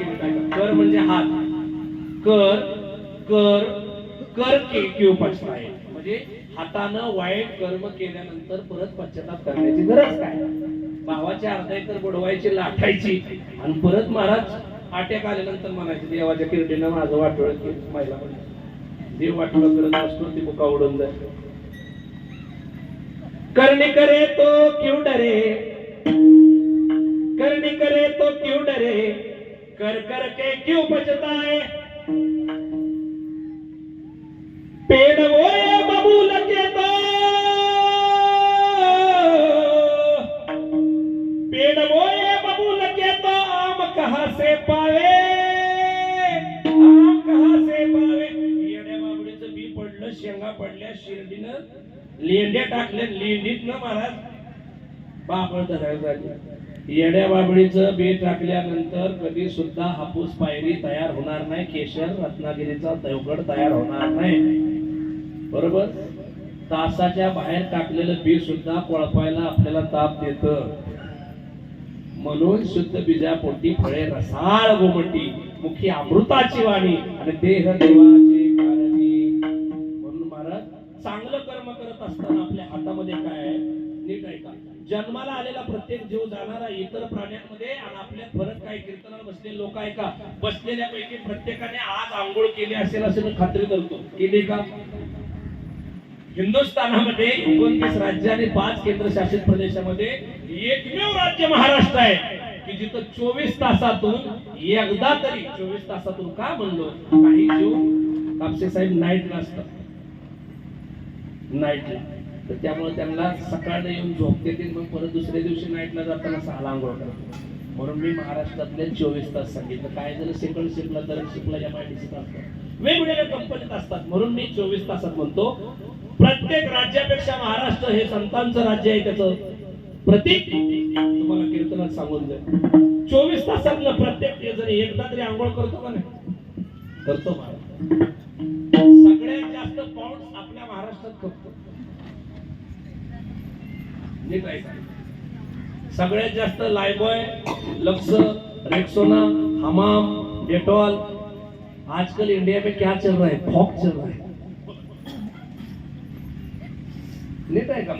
केली पाहिजे कर म्हणजे हात. कर कर कर के क्यू पछताए म्हणजे हातानं वाईट कर्म केल्यानंतर परत पश्चाताप करण्याची गरज काय? भावाचे अर्धा एकर बुडवायची लाटायची आणि परत महाराज आट्याक आल्यानंतर म्हणायचे देवाच्या किरडीनं माझं वाटोळ माहिला देव वाटोळ करत असतो ते बुका उडून जाय करने करे तो क्यों डरे? करने करे तो क्यों डरे? कर कर के क्यों है पेड़ वो बबूल के तो। पेड़ वो बबूल के तो आम कहा से पावे? आम कहा से पावे? येड्या बाबडीचं बी पडलं शेंगा पडल्या शिर्डीनं लेंड्या टाकल्या लेंडीतनं महाराज बाबळ धरायला येड्या बाबळीचं बी टाकल्यानंतर कधी सुद्धा हापूस पायरी तयार होणार नाही. केशर रत्नागिरीचा देवगड तयार होणार नाही. बरोबर? तासाच्या बाहेर टाकलेलं बी सुद्धा कोळपायला आपल्याला ताप देत. म्हणून शुद्ध बीजापोटी फळे रसाळ गोमटी मुखी अमृताची वाणी आणि देह देवाची जन्माला आलेला प्रत्येक जीव जाणारा इतर प्राण्यांमध्ये आणि आपल्यात फरक काय कीर्तनाला बसलेले लोक आहे का? बसलेल्यापैकी प्रत्येकाने आज आंघोळ केली असेल असं मी खात्री करतो. केली का? हिंदुस्थानामध्ये एकोणतीस राज्य आणि पाच केंद्रशासित प्रदेशामध्ये एकमेव राज्य महाराष्ट्र आहे. की जिथं चोवीस तासातून एकदा तरी चोवीस तासातून का म्हणलो? काही जीव कापसे साहेब नाईट नसतात नाईटला. तर त्यामुळे त्यांना सकाळला येऊन झोपते ते मग परत दुसऱ्या दिवशी नाईटला जाताना सहाला आंघोळ करतो. म्हणून मी महाराष्ट्रातले चोवीस तास सांगितलं. काय जर सेकंड शिपला तर शिपला एम आय डी असतात वेगवेगळ्या कंपनीत असतात. म्हणून मी चोवीस तासात म्हणतो प्रत्येक राज्यापेक्षा महाराष्ट्र हे संतांचं राज्य आहे त्याचं. प्रतीक तुम्हाला कीर्तनात सांगून जाईल चोवीस तासात प्रत्येक जरी एकदा तरी आंघोळ करतो का नाही? करतो महाराज. सगळ्यात जास्त पाऊस आपल्या महाराष्ट्रात करतो सगळ्यात जास्त Lifebuoy Lux Rexona Hamam Dettol आजकल इंडिया में क्या चल रहा है? फॉक चल रहा है. नीट आहे का?